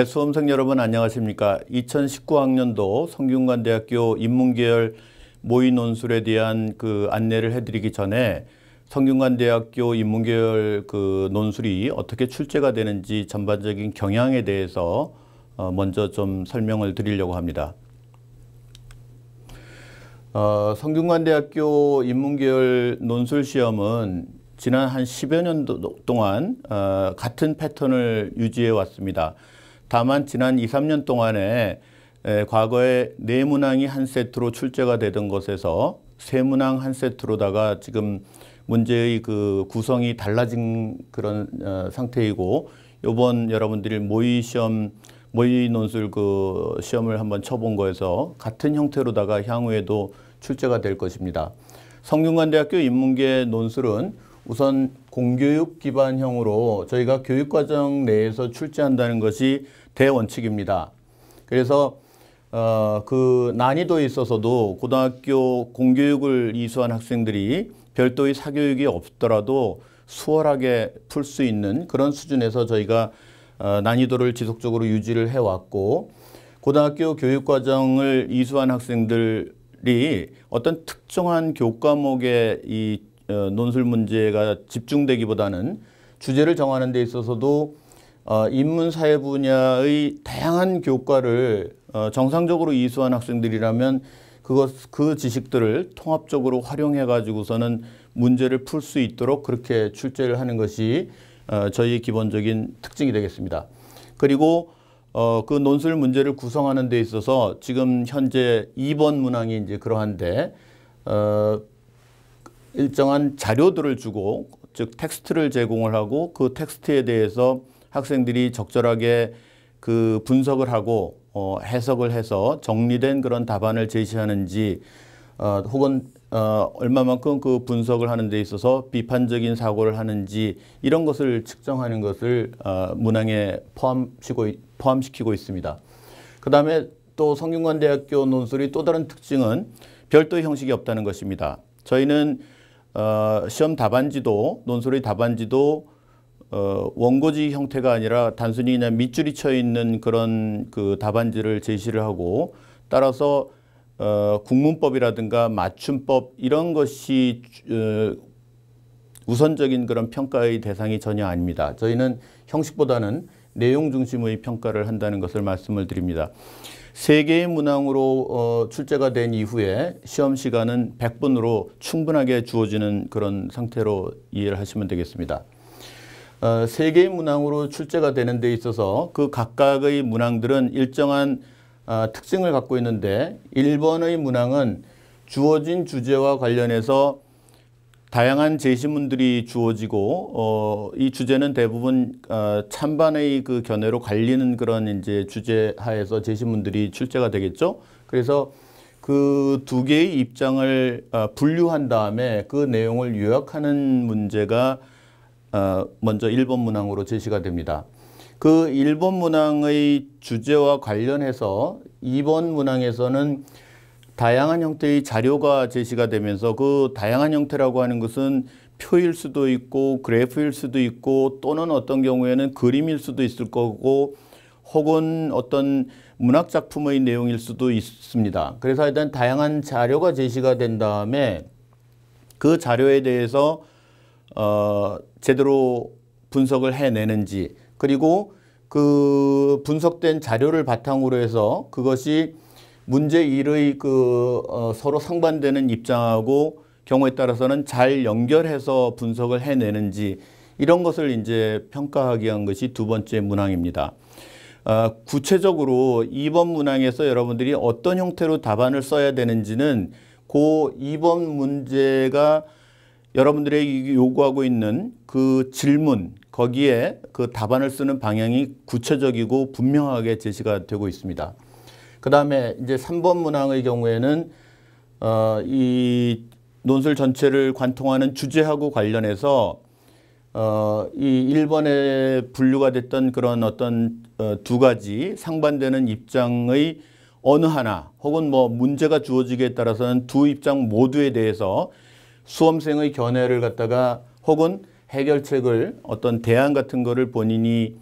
네, 수험생 여러분 안녕하십니까? 2019학년도 성균관대학교 인문계열 모의 논술에 대한 그 안내를 해드리기 전에 성균관대학교 인문계열 그 논술이 어떻게 출제가 되는지 전반적인 경향에 대해서 어 먼저 좀 설명을 드리려고 합니다. 어, 성균관대학교 인문계열 논술 시험은 지난 한 10여 년 동안 어, 같은 패턴을 유지해 왔습니다. 다만 지난 2, 3년 동안에 에, 과거에 네 문항이 한 세트로 출제가 되던 것에서 세 문항 한 세트로다가 지금 문제의 그 구성이 달라진 그런 어, 상태이고 요번 여러분들이 모의 시험 모의 논술 그 시험을 한번 쳐본 거에서 같은 형태로다가 향후에도 출제가 될 것입니다. 성균관대학교 인문계 논술은 우선 공교육 기반형으로 저희가 교육과정 내에서 출제한다는 것이 대원칙입니다. 그래서 어, 그 난이도에 있어서도 고등학교 공교육을 이수한 학생들이 별도의 사교육이 없더라도 수월하게 풀 수 있는 그런 수준에서 저희가 어, 난이도를 지속적으로 유지를 해왔고 고등학교 교육과정을 이수한 학생들이 어떤 특정한 교과목의 이 어, 논술 문제가 집중되기보다는 주제를 정하는 데 있어서도 어, 인문사회 분야의 다양한 교과를 어, 정상적으로 이수한 학생들이라면 그것 그 지식들을 통합적으로 활용해 가지고서는 문제를 풀 수 있도록 그렇게 출제를 하는 것이 어, 저희의 기본적인 특징이 되겠습니다. 그리고 어, 그 논술 문제를 구성하는 데 있어서 지금 현재 2번 문항이 이제 그러한데 어, 일정한 자료들을 주고 즉 텍스트를 제공을 하고 그 텍스트에 대해서 학생들이 적절하게 그 분석을 하고 어, 해석을 해서 정리된 그런 답안을 제시하는지 어, 혹은 어, 얼마만큼 그 분석을 하는 데 있어서 비판적인 사고를 하는지 이런 것을 측정하는 것을 어, 문항에 포함시고, 포함시키고 있습니다. 그 다음에 또 성균관대학교 논술이 또 다른 특징은 별도의 형식이 없다는 것입니다. 저희는 어, 시험 답안지도 논술의 답안지도 어, 원고지 형태가 아니라 단순히 그냥 밑줄이 쳐 있는 그런 그 답안지를 제시를 하고 따라서 어, 국문법이라든가 맞춤법 이런 것이 어, 우선적인 그런 평가의 대상이 전혀 아닙니다. 저희는 형식보다는 내용 중심의 평가를 한다는 것을 말씀을 드립니다. 세 개의 문항으로 어, 출제가 된 이후에 시험 시간은 100분으로 충분하게 주어지는 그런 상태로 이해를 하시면 되겠습니다. 어, 세 개의 문항으로 출제가 되는 데 있어서 그 각각의 문항들은 일정한 어, 특징을 갖고 있는데 1번의 문항은 주어진 주제와 관련해서 다양한 제시문들이 주어지고 어, 이 주제는 대부분 어, 찬반의 그 견해로 갈리는 그런 이제 주제 하에서 제시문들이 출제가 되겠죠. 그래서 그 두 개의 입장을 어, 분류한 다음에 그 내용을 요약하는 문제가 어, 먼저 1번 문항으로 제시가 됩니다. 그 1번 문항의 주제와 관련해서 2번 문항에서는 다양한 형태의 자료가 제시가 되면서 그 다양한 형태라고 하는 것은 표일 수도 있고 그래프일 수도 있고 또는 어떤 경우에는 그림일 수도 있을 거고 혹은 어떤 문학 작품의 내용일 수도 있습니다. 그래서 일단 다양한 자료가 제시가 된 다음에 그 자료에 대해서 어 제대로 분석을 해내는지 그리고 그 분석된 자료를 바탕으로 해서 그것이 문제 1의 그 어, 서로 상반되는 입장하고 경우에 따라서는 잘 연결해서 분석을 해내는지 이런 것을 이제 평가하기 위한 것이 두 번째 문항입니다. 어, 구체적으로 2번 문항에서 여러분들이 어떤 형태로 답안을 써야 되는지는 그 2번 문제가 여러분들에게 요구하고 있는 그 질문 거기에 그 답안을 쓰는 방향이 구체적이고 분명하게 제시가 되고 있습니다. 그 다음에 이제 3번 문항의 경우에는 어, 이 논술 전체를 관통하는 주제하고 관련해서 어, 이 1번에 분류가 됐던 그런 어떤 어, 두 가지 상반되는 입장의 어느 하나 혹은 뭐 문제가 주어지기에 따라서는 두 입장 모두에 대해서 수험생의 견해를 갖다가 혹은 해결책을 어떤 대안 같은 거를 본인이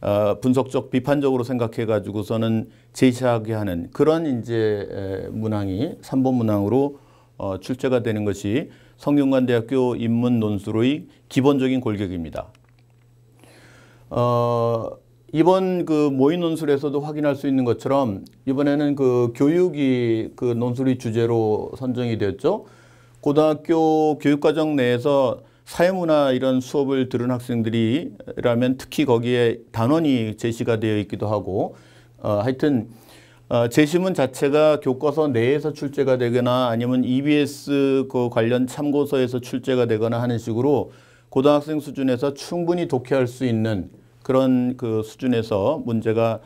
어, 분석적 비판적으로 생각해 가지고서는 제시하게 하는 그런 이제 문항이 3번 문항으로 어, 출제가 되는 것이 성균관대학교 인문 논술의 기본적인 골격입니다. 어, 이번 그 모의 논술에서도 확인할 수 있는 것처럼 이번에는 그 교육이 그 논술의 주제로 선정이 되었죠. 고등학교 교육과정 내에서 사회문화 이런 수업을 들은 학생들이라면 특히 거기에 단원이 제시가 되어 있기도 하고 어, 하여튼 어, 제시문 자체가 교과서 내에서 출제가 되거나 아니면 EBS 그 관련 참고서에서 출제가 되거나 하는 식으로 고등학생 수준에서 충분히 독해할 수 있는 그런 그 수준에서 문제가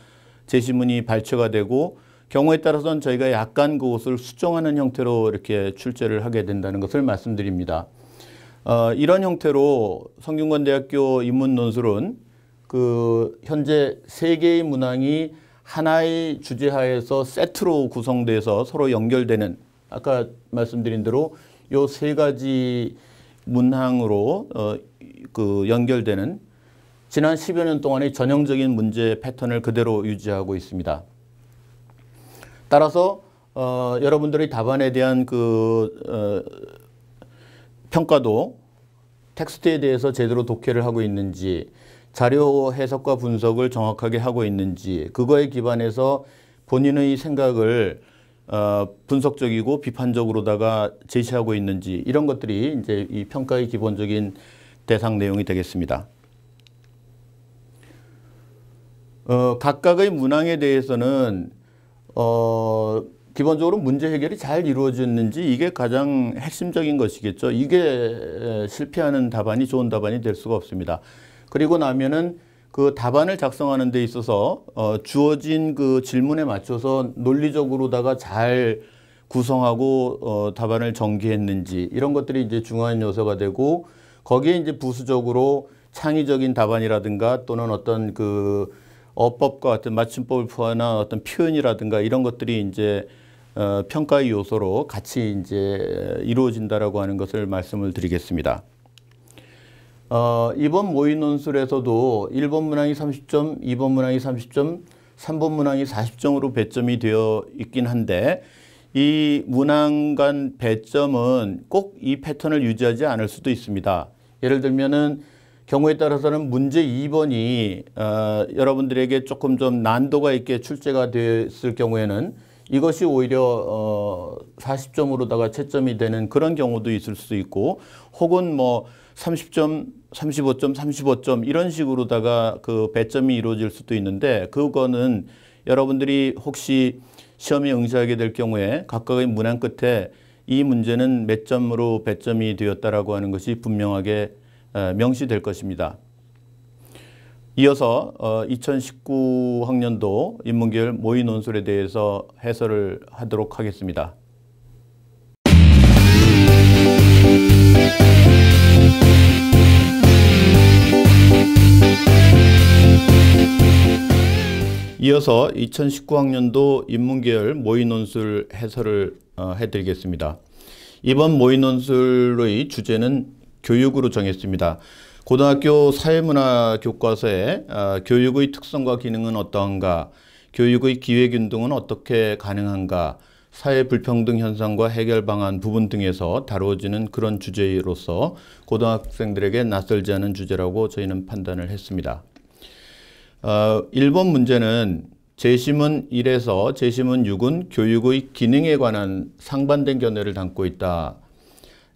제시문이 발췌가 되고 경우에 따라서는 저희가 약간 그것을 수정하는 형태로 이렇게 출제를 하게 된다는 것을 말씀드립니다. 어, 이런 형태로 성균관대학교 인문논술은 그 현재 세 개의 문항이 하나의 주제하에서 세트로 구성돼서 서로 연결되는 아까 말씀드린 대로 요 세 가지 문항으로 어, 그 연결되는 지난 10여 년 동안의 전형적인 문제 패턴을 그대로 유지하고 있습니다. 따라서 어, 여러분들의 답안에 대한 그 어, 평가도 텍스트에 대해서 제대로 독해를 하고 있는지 자료 해석과 분석을 정확하게 하고 있는지 그거에 기반해서 본인의 생각을 어, 분석적이고 비판적으로다가 제시하고 있는지 이런 것들이 이제 이 평가의 기본적인 대상 내용이 되겠습니다. 어, 각각의 문항에 대해서는 어, 기본적으로 문제 해결이 잘 이루어졌는지 이게 가장 핵심적인 것이겠죠. 이게 실패하는 답안이 좋은 답안이 될 수가 없습니다. 그리고 나면은 그 답안을 작성하는 데 있어서 어, 주어진 그 질문에 맞춰서 논리적으로다가 잘 구성하고 어, 답안을 전개했는지 이런 것들이 이제 중요한 요소가 되고 거기에 이제 부수적으로 창의적인 답안이라든가 또는 어떤 그 어법과 같은 맞춤법을 포함한 어떤 표현이라든가 이런 것들이 이제 어, 평가의 요소로 같이 이제 이루어진다라고 하는 것을 말씀을 드리겠습니다. 어, 이번 모의 논술에서도 1번 문항이 30점, 2번 문항이 30점, 3번 문항이 40점으로 배점이 되어 있긴 한데 이 문항 간 배점은 꼭 이 패턴을 유지하지 않을 수도 있습니다. 예를 들면은 경우에 따라서는 문제 2번이 어, 여러분들에게 조금 좀 난도가 있게 출제가 됐을 경우에는 이것이 오히려 어 40점으로다가 채점이 되는 그런 경우도 있을 수 있고 혹은 뭐 30점, 35점, 35점 이런 식으로다가 그 배점이 이루어질 수도 있는데 그거는 여러분들이 혹시 시험에 응시하게 될 경우에 각각의 문항 끝에 이 문제는 몇 점으로 배점이 되었다라고 하는 것이 분명하게 명시될 것입니다. 이어서 2019학년도 어, 인문계열 모의 논술에 대해서 해설을 하도록 하겠습니다. 이어서 2019학년도 인문계열 모의 논술 해설을 어, 해드리겠습니다. 이번 모의 논술의 주제는 교육으로 정했습니다. 고등학교 사회문화 교과서에 어, 교육의 특성과 기능은 어떠한가, 교육의 기회균등은 어떻게 가능한가, 사회 불평등 현상과 해결 방안 부분 등에서 다루어지는 그런 주제로서 고등학생들에게 낯설지 않은 주제라고 저희는 판단을 했습니다. 어, 1번 문제는 제시문 1에서 제시문 6은 교육의 기능에 관한 상반된 견해를 담고 있다.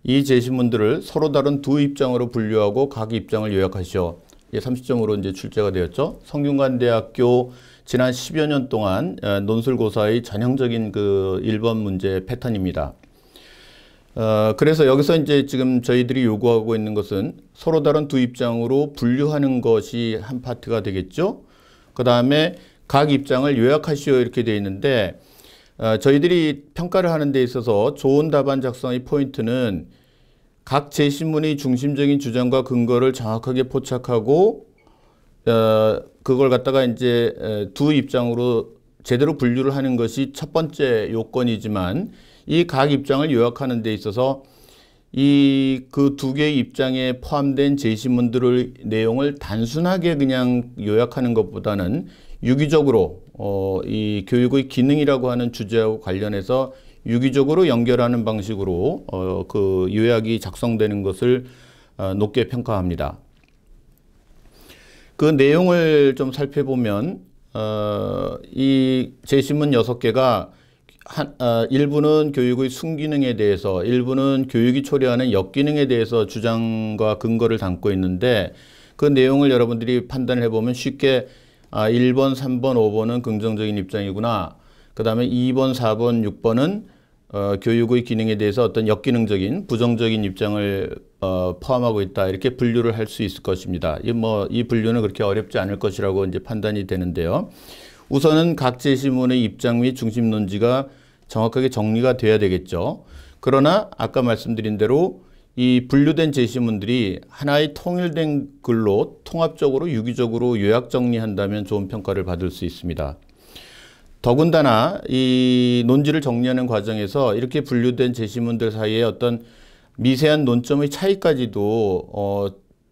이 제시문들을 서로 다른 두 입장으로 분류하고 각 입장을 요약하시오. 예, 30점으로 이제 출제가 되었죠. 성균관대학교 지난 10여 년 동안 어, 논술고사의 전형적인 그 1번 문제 패턴입니다. 어, 그래서 여기서 이제 지금 저희들이 요구하고 있는 것은 서로 다른 두 입장으로 분류하는 것이 한 파트가 되겠죠. 그 다음에 각 입장을 요약하시오 이렇게 되어 있는데 어, 저희들이 평가를 하는 데 있어서 좋은 답안 작성의 포인트는 각 제시문의 중심적인 주장과 근거를 정확하게 포착하고 어, 그걸 갖다가 이제 두 입장으로 제대로 분류를 하는 것이 첫 번째 요건이지만 이 각 입장을 요약하는 데 있어서 이 그 두 개의 입장에 포함된 제시문들의 내용을 단순하게 그냥 요약하는 것보다는 유기적으로 어, 이 교육의 기능이라고 하는 주제하고 관련해서 유기적으로 연결하는 방식으로 어, 그 요약이 작성되는 것을 어, 높게 평가합니다. 그 내용을 좀 살펴보면 어, 이 제시문 여섯 개가 한, 어, 일부는 교육의 순기능에 대해서 일부는 교육이 초래하는 역기능에 대해서 주장과 근거를 담고 있는데 그 내용을 여러분들이 판단을 해보면 쉽게 아, 1번, 3번, 5번은 긍정적인 입장이구나. 그 다음에 2번, 4번, 6번은 어, 교육의 기능에 대해서 어떤 역기능적인 부정적인 입장을 어, 포함하고 있다 이렇게 분류를 할 수 있을 것입니다. 이 뭐 이 분류는 그렇게 어렵지 않을 것이라고 이제 판단이 되는데요. 우선은 각 제시문의 입장 및 중심 논지가 정확하게 정리가 돼야 되겠죠. 그러나 아까 말씀드린 대로 이 분류된 제시문들이 하나의 통일된 글로 통합적으로 유기적으로 요약 정리한다면 좋은 평가를 받을 수 있습니다. 더군다나 이 논지를 정리하는 과정에서 이렇게 분류된 제시문들 사이에 어떤 미세한 논점의 차이까지도 어,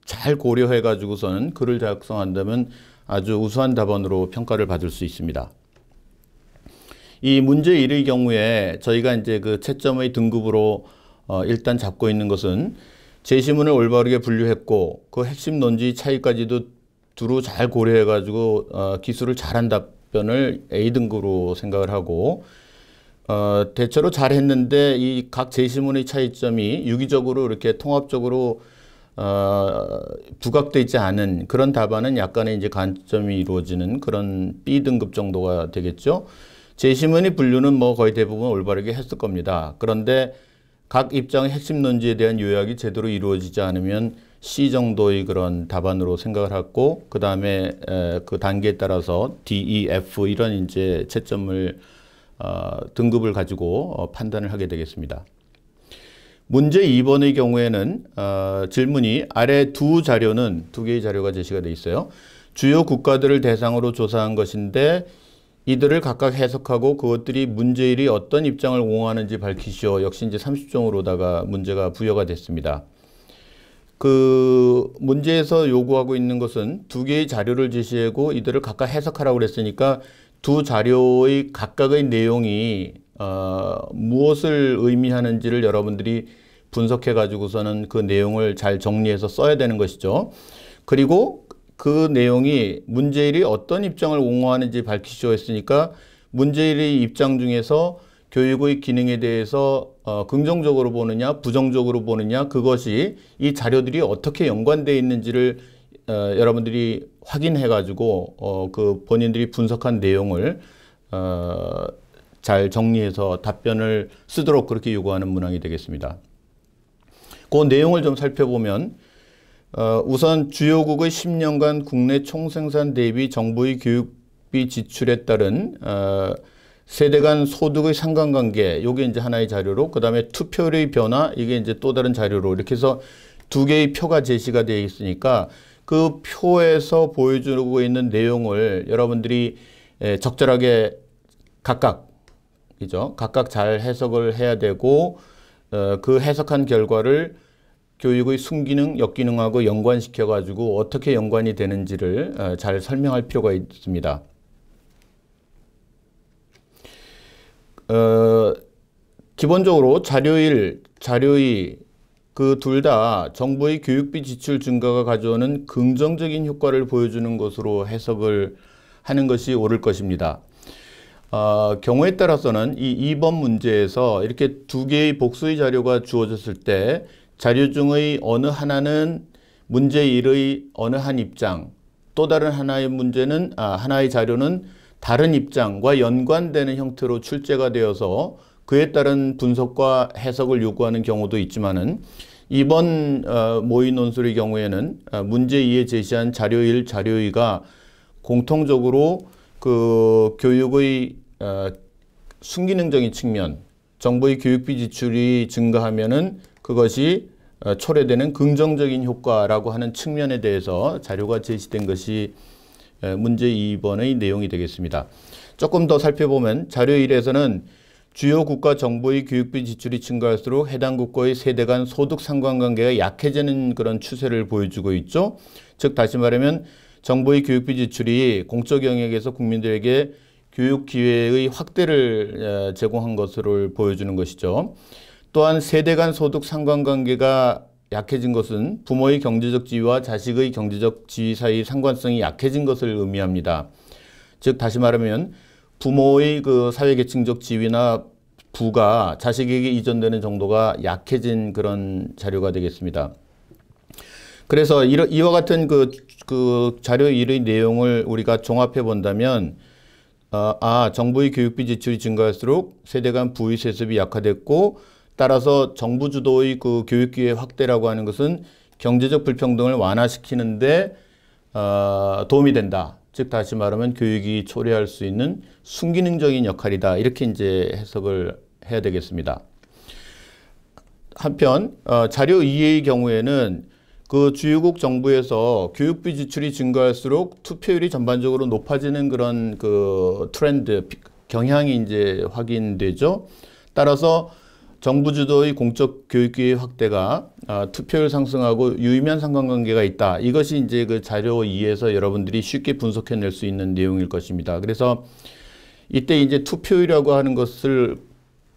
잘 고려해 가지고서는 글을 작성한다면 아주 우수한 답안으로 평가를 받을 수 있습니다. 이 문제 1의 경우에 저희가 이제 그 채점의 등급으로 어, 일단 잡고 있는 것은 제시문을 올바르게 분류했고 그 핵심 논지 차이까지도 두루 잘 고려해 가지고 어, 기술을 잘한다 답변을 A등급으로 생각을 하고 어, 대체로 잘했는데 이 각 제시문의 차이점이 유기적으로 이렇게 통합적으로 어, 부각되어 있지 않은 그런 답안은 약간의 이제 관점이 이루어지는 그런 B등급 정도가 되겠죠. 제시문의 분류는 뭐 거의 대부분 올바르게 했을 겁니다. 그런데 각 입장의 핵심 논지에 대한 요약이 제대로 이루어지지 않으면 C 정도의 그런 답안으로 생각을 하고 그 다음에 그 단계에 따라서 D, E, F 이런 이제 채점을 어, 등급을 가지고 어, 판단을 하게 되겠습니다. 문제 2번의 경우에는 어, 질문이 아래 두 자료는 두 개의 자료가 제시가 되어 있어요. 주요 국가들을 대상으로 조사한 것인데 이들을 각각 해석하고 그것들이 문제일이 어떤 입장을 옹호하는지 밝히시오. 역시 이제 30종으로다가 문제가 부여가 됐습니다. 그 문제에서 요구하고 있는 것은 두 개의 자료를 제시하고 이들을 각각 해석하라고 그랬으니까 두 자료의 각각의 내용이 어, 무엇을 의미하는지를 여러분들이 분석해 가지고서는 그 내용을 잘 정리해서 써야 되는 것이죠. 그리고 그 내용이 문제일이 어떤 입장을 옹호하는지 밝히시오 했으니까 문제일의 입장 중에서 교육의 기능에 대해서 어, 긍정적으로 보느냐 부정적으로 보느냐 그것이 이 자료들이 어떻게 연관되어 있는지를 어, 여러분들이 확인해 가지고 어, 그 본인들이 분석한 내용을 어, 잘 정리해서 답변을 쓰도록 그렇게 요구하는 문항이 되겠습니다. 그 내용을 좀 살펴보면 어, 우선 주요국의 10년간 국내 총생산 대비 정부의 교육비 지출에 따른 어, 세대 간 소득의 상관관계, 요게 이제 하나의 자료로, 그 다음에 투표율의 변화, 이게 이제 또 다른 자료로, 이렇게 해서 두 개의 표가 제시가 되어 있으니까 그 표에서 보여주고 있는 내용을 여러분들이 적절하게 각각, 그죠? 각각 잘 해석을 해야 되고, 어, 그 해석한 결과를 교육의 순기능, 역기능하고 연관시켜 가지고 어떻게 연관이 되는지를 어, 잘 설명할 필요가 있습니다. 어, 기본적으로 자료일, 자료이 그 둘 다 정부의 교육비 지출 증가가 가져오는 긍정적인 효과를 보여주는 것으로 해석을 하는 것이 옳을 것입니다. 어, 경우에 따라서는 이 2번 문제에서 이렇게 두 개의 복수의 자료가 주어졌을 때 자료 중의 어느 하나는 문제 1의 어느 한 입장, 또 다른 하나의 문제는, 아, 하나의 자료는 다른 입장과 연관되는 형태로 출제가 되어서 그에 따른 분석과 해석을 요구하는 경우도 있지만은 이번 어, 모의 논술의 경우에는 어, 문제 2에 제시한 자료 1, 자료 2가 공통적으로 그 교육의 어, 순기능적인 측면, 정부의 교육비 지출이 증가하면은 그것이 초래되는 긍정적인 효과라고 하는 측면에 대해서 자료가 제시된 것이 문제 2번의 내용이 되겠습니다. 조금 더 살펴보면 자료 1에서는 주요 국가 정부의 교육비 지출이 증가할수록 해당 국가의 세대 간 소득 상관관계가 약해지는 그런 추세를 보여주고 있죠. 즉 다시 말하면 정부의 교육비 지출이 공적 영역에서 국민들에게 교육 기회의 확대를 제공한 것으로 보여주는 것이죠. 또한 세대 간 소득 상관관계가 약해진 것은 부모의 경제적 지위와 자식의 경제적 지위 사이 상관성이 약해진 것을 의미합니다. 즉 다시 말하면 부모의 그 사회계층적 지위나 부가 자식에게 이전되는 정도가 약해진 그런 자료가 되겠습니다. 그래서 이와 같은 그, 그 자료 일의 내용을 우리가 종합해 본다면 어, 아 정부의 교육비 지출이 증가할수록 세대 간 부의 세습이 약화됐고 따라서 정부 주도의 그 교육 기회 확대라고 하는 것은 경제적 불평등을 완화시키는데 어, 도움이 된다. 즉 다시 말하면 교육이 초래할 수 있는 순기능적인 역할이다. 이렇게 이제 해석을 해야 되겠습니다. 한편 어, 자료 2의 경우에는 그 주요국 정부에서 교육비 지출이 증가할수록 투표율이 전반적으로 높아지는 그런 그 트렌드 경향이 이제 확인되죠. 따라서 정부 주도의 공적 교육기회 확대가 아, 투표율 상승하고 유의미한 상관관계가 있다. 이것이 이제 그 자료 2에서 여러분들이 쉽게 분석해낼 수 있는 내용일 것입니다. 그래서 이때 이제 투표율이라고 하는 것을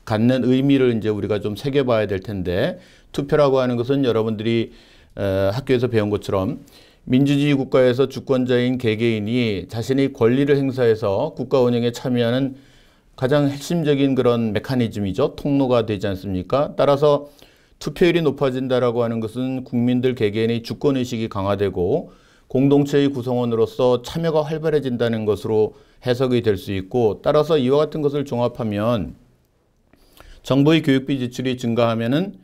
갖는 의미를 이제 우리가 좀 새겨봐야 될 텐데 투표라고 하는 것은 여러분들이 어, 학교에서 배운 것처럼 민주주의 국가에서 주권자인 개개인이 자신의 권리를 행사해서 국가 운영에 참여하는 가장 핵심적인 그런 메커니즘이죠. 통로가 되지 않습니까? 따라서 투표율이 높아진다라고 하는 것은 국민들 개개인의 주권의식이 강화되고 공동체의 구성원으로서 참여가 활발해진다는 것으로 해석이 될 수 있고 따라서 이와 같은 것을 종합하면 정부의 교육비 지출이 증가하면은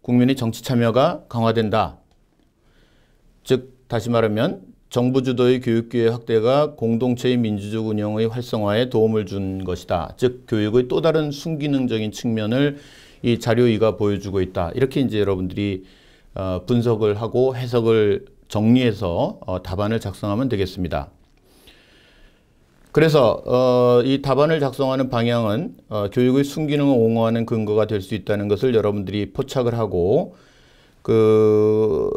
국민의 정치 참여가 강화된다. 즉 다시 말하면 정부 주도의 교육기회 확대가 공동체의 민주적 운영의 활성화에 도움을 준 것이다. 즉 교육의 또 다른 순기능적인 측면을 이 자료 2가 보여주고 있다. 이렇게 이제 여러분들이 어, 분석을 하고 해석을 정리해서 어, 답안을 작성하면 되겠습니다. 그래서 어, 이 답안을 작성하는 방향은 어, 교육의 순기능을 옹호하는 근거가 될 수 있다는 것을 여러분들이 포착을 하고 그이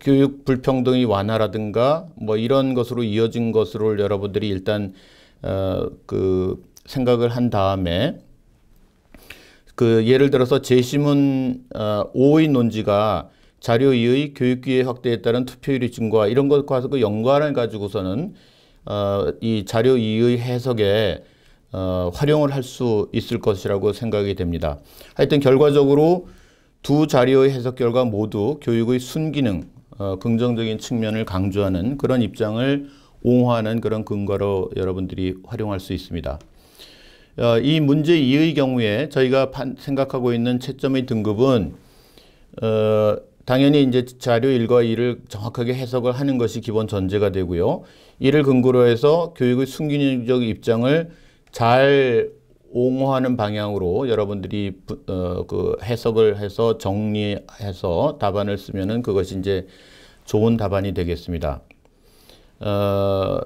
교육 불평등이 완화라든가 뭐 이런 것으로 이어진 것으로 여러분들이 일단 어, 그 생각을 한 다음에 그 예를 들어서 제시문 어, 5의 논지가 자료 2의 교육기회 확대에 따른 투표율이 증가 이런 것과 그 연관을 가지고서는 어, 이 자료 2의 해석에 어, 활용을 할 수 있을 것이라고 생각이 됩니다. 하여튼 결과적으로 두 자료의 해석 결과 모두 교육의 순기능, 어, 긍정적인 측면을 강조하는 그런 입장을 옹호하는 그런 근거로 여러분들이 활용할 수 있습니다. 어, 이 문제 2의 경우에 저희가 판, 생각하고 있는 채점의 등급은 어, 당연히 이제 자료 1과 2를 정확하게 해석을 하는 것이 기본 전제가 되고요. 이를 근거로 해서 교육의 순기능적 입장을 잘 옹호하는 방향으로 여러분들이 어, 그 해석을 해서 정리해서 답안을 쓰면은 그것이 이제 좋은 답안이 되겠습니다. 어,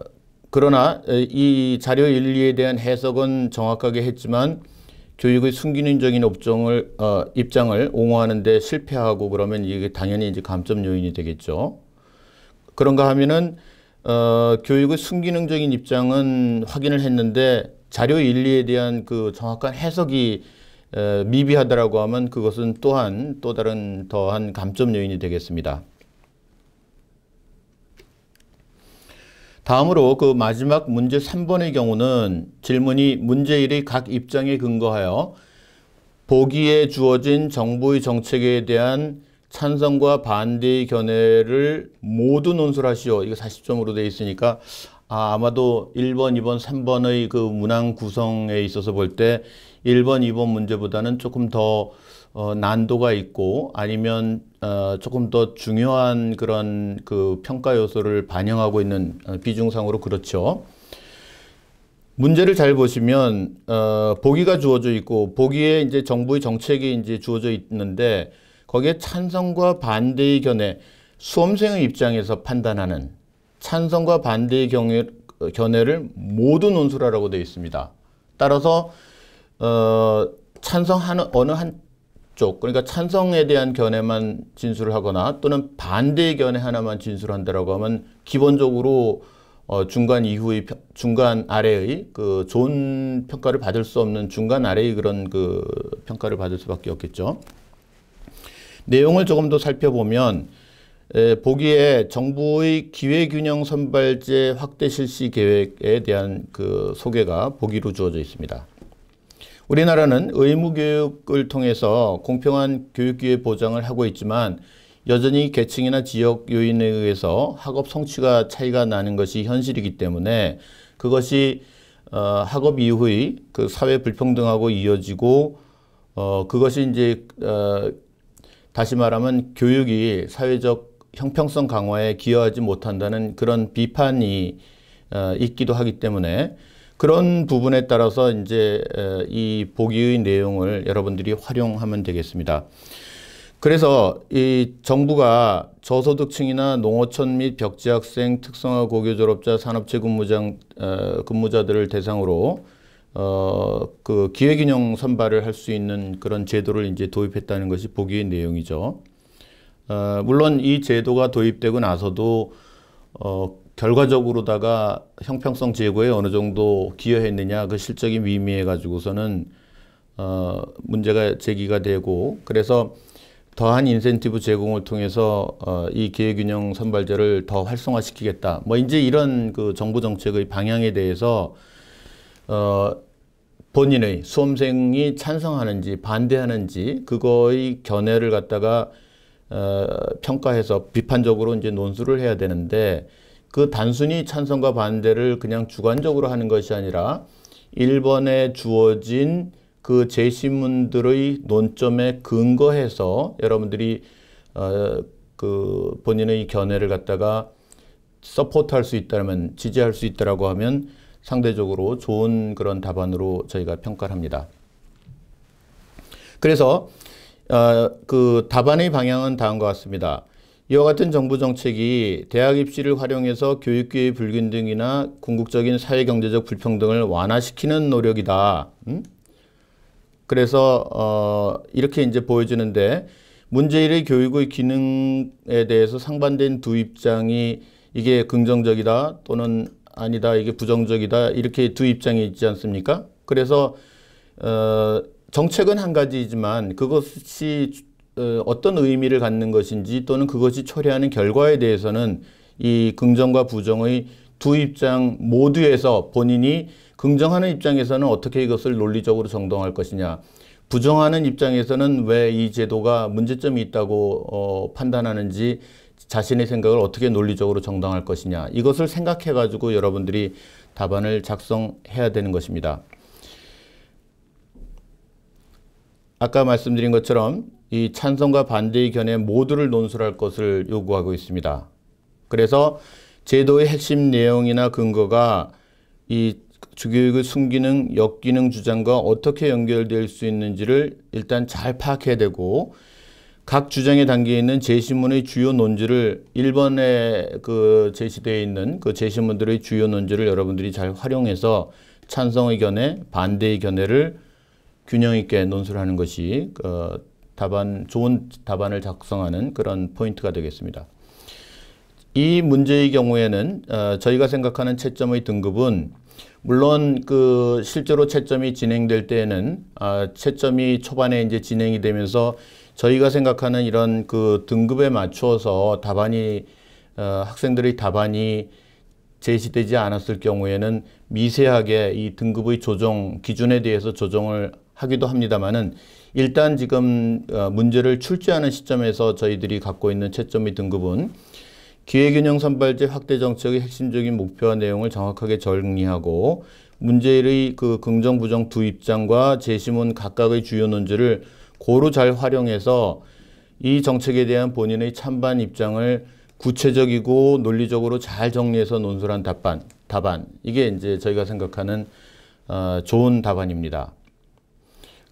그러나 이 자료 일리에 대한 해석은 정확하게 했지만 교육의 순기능적인 업종을 어, 입장을 옹호하는데 실패하고 그러면 이게 당연히 이제 감점 요인이 되겠죠. 그런가 하면은 어, 교육의 순기능적인 입장은 확인을 했는데 자료 일리에 대한 그 정확한 해석이 에, 미비하다라고 하면 그것은 또한 또 다른 더한 감점 요인이 되겠습니다. 다음으로 그 마지막 문제 3번의 경우는 질문이 문제 1의 각 입장에 근거하여 보기에 주어진 정부의 정책에 대한 찬성과 반대의 견해를 모두 논술하시오. 이거 40점으로 되어 있으니까 아, 아마도 1번, 2번, 3번의 그 문항 구성에 있어서 볼 때 1번, 2번 문제보다는 조금 더 어, 난도가 있고 아니면 어, 조금 더 중요한 그런 그 평가 요소를 반영하고 있는 어, 비중상으로 그렇죠. 문제를 잘 보시면 어, 보기가 주어져 있고 보기에 이제 정부의 정책이 이제 주어져 있는데 거기에 찬성과 반대의 견해 수험생의 입장에서 판단하는 찬성과 반대의 경우, 견해를 모두 논술하라고 되어 있습니다. 따라서 어, 찬성하는 어느 한쪽 그러니까 찬성에 대한 견해만 진술을 하거나 또는 반대의 견해 하나만 진술한다라고 하면 기본적으로 어, 중간 이후의 중간 아래의 그 좋은 평가를 받을 수 없는 중간 아래의 그런 그 평가를 받을 수밖에 없겠죠. 내용을 조금 더 살펴보면 에, 보기에 정부의 기회균형 선발제 확대 실시 계획에 대한 그 소개가 보기로 주어져 있습니다. 우리나라는 의무교육을 통해서 공평한 교육기회 보장을 하고 있지만 여전히 계층이나 지역 요인에 의해서 학업 성취가 차이가 나는 것이 현실이기 때문에 그것이 어, 학업 이후의 그 사회 불평등하고 이어지고 어, 그것이 이제 어, 다시 말하면 교육이 사회적 형평성 강화에 기여하지 못한다는 그런 비판이 어, 있기도 하기 때문에 그런 부분에 따라서 이제 어, 이 보기의 내용을 여러분들이 활용하면 되겠습니다. 그래서 이 정부가 저소득층이나 농어촌 및 벽지학생, 특성화 고교 졸업자, 산업체 근무장 어, 근무자들을 대상으로 어, 그 기회균형 선발을 할 수 있는 그런 제도를 이제 도입했다는 것이 보기의 내용이죠. 어, 물론 이 제도가 도입되고 나서도 어, 결과적으로다가 형평성 제고에 어느 정도 기여했느냐 그 실적이 미미해 가지고서는 어, 문제가 제기가 되고 그래서 더한 인센티브 제공을 통해서 어, 이 기회균형 선발제를 더 활성화시키겠다. 뭐 이제 이런 그 정부 정책의 방향에 대해서 어, 본인의 수험생이 찬성하는지 반대하는지 그거의 견해를 갖다가 어, 평가해서 비판적으로 이제 논술을 해야 되는데 그 단순히 찬성과 반대를 그냥 주관적으로 하는 것이 아니라 1번에 주어진 그 제시문들의 논점에 근거해서 여러분들이 어, 그 본인의 견해를 갖다가 서포트할 수 있다면 지지할 수 있다라고 하면 상대적으로 좋은 그런 답안으로 저희가 평가를 합니다. 그래서 어, 그 답안의 방향은 다음과 같습니다. 이와 같은 정부 정책이 대학 입시를 활용해서 교육계의 불균등이나 궁극적인 사회경제적 불평등을 완화시키는 노력이다. 음? 그래서 어, 이렇게 이제 보여주는데 문재인의 교육의 기능에 대해서 상반된 두 입장이 이게 긍정적이다 또는 아니다 이게 부정적이다 이렇게 두 입장이 있지 않습니까? 그래서 어, 정책은 한 가지이지만 그것이 어, 어떤 의미를 갖는 것인지 또는 그것이 초래하는 결과에 대해서는 이 긍정과 부정의 두 입장 모두에서 본인이 긍정하는 입장에서는 어떻게 이것을 논리적으로 정당할 것이냐. 부정하는 입장에서는 왜 이 제도가 문제점이 있다고 어, 판단하는지 자신의 생각을 어떻게 논리적으로 정당할 것이냐. 이것을 생각해 가지고 여러분들이 답안을 작성해야 되는 것입니다. 아까 말씀드린 것처럼 이 찬성과 반대의 견해 모두를 논술할 것을 요구하고 있습니다. 그래서 제도의 핵심 내용이나 근거가 이 주교육의 순기능, 역기능 주장과 어떻게 연결될 수 있는지를 일단 잘 파악해야 되고 각 주장에 담겨 있는 제시문의 주요 논지를 1번에 그 제시되어 있는 그 제시문들의 주요 논지를 여러분들이 잘 활용해서 찬성의 견해, 반대의 견해를 균형 있게 논술하는 것이 그 답안 좋은 답안을 작성하는 그런 포인트가 되겠습니다. 이 문제의 경우에는 어, 저희가 생각하는 채점의 등급은 물론 그 실제로 채점이 진행될 때에는 아, 채점이 초반에 이제 진행이 되면서 저희가 생각하는 이런 그 등급에 맞추어서 답안이 어, 학생들의 답안이 제시되지 않았을 경우에는 미세하게 이 등급의 조정 기준에 대해서 조정을 하기도 합니다만은 일단 지금 어, 문제를 출제하는 시점에서 저희들이 갖고 있는 채점의 등급은 기회균형 선발제 확대 정책의 핵심적인 목표와 내용을 정확하게 정리하고 문제의 그 긍정 부정 두 입장과 제시문 각각의 주요 논지를 고루 잘 활용해서 이 정책에 대한 본인의 찬반 입장을 구체적이고 논리적으로 잘 정리해서 논술한 답안, 답안. 이게 이제 저희가 생각하는 어, 좋은 답안입니다.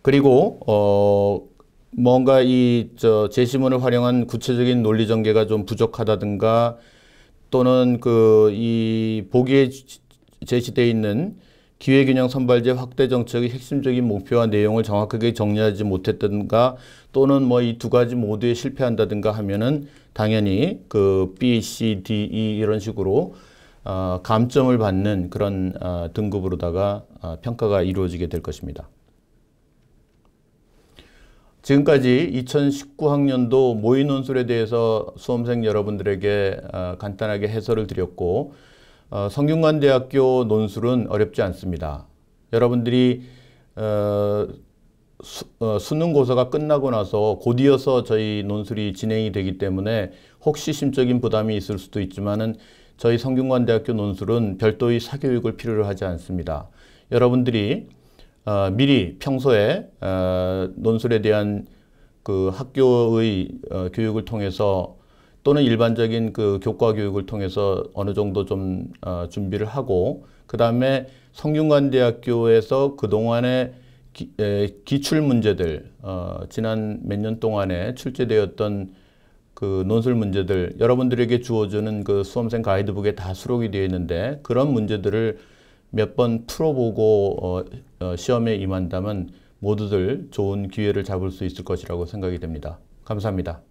그리고 어, 뭔가 이 저 제시문을 활용한 구체적인 논리 전개가 좀 부족하다든가 또는 그 이 보기에 제시되어 있는 기회균형 선발제 확대 정책의 핵심적인 목표와 내용을 정확하게 정리하지 못했던가 또는 뭐 이 두 가지 모두에 실패한다든가 하면은 당연히 그 B, C, D, E 이런 식으로 어, 감점을 받는 그런 어, 등급으로다가 어, 평가가 이루어지게 될 것입니다. 지금까지 2019학년도 모의 논술에 대해서 수험생 여러분들에게 어, 간단하게 해설을 드렸고 어, 성균관대학교 논술은 어렵지 않습니다. 여러분들이 어, 수능 고사가 끝나고 나서 곧이어서 저희 논술이 진행이 되기 때문에 혹시 심적인 부담이 있을 수도 있지만은 저희 성균관대학교 논술은 별도의 사교육을 필요로 하지 않습니다. 여러분들이 어, 미리 평소에 어, 논술에 대한 그 학교의 어, 교육을 통해서 또는 일반적인 그 교과 교육을 통해서 어느 정도 좀 어, 준비를 하고 그 다음에 성균관대학교에서 그 동안에 기, 에, 기출 문제들 어, 지난 몇 년 동안에 출제되었던 그 논술 문제들 여러분들에게 주어주는 그 수험생 가이드북에 다 수록이 되어 있는데 그런 문제들을 몇 번 풀어보고 어, 어, 시험에 임한다면 모두들 좋은 기회를 잡을 수 있을 것이라고 생각이 됩니다. 감사합니다.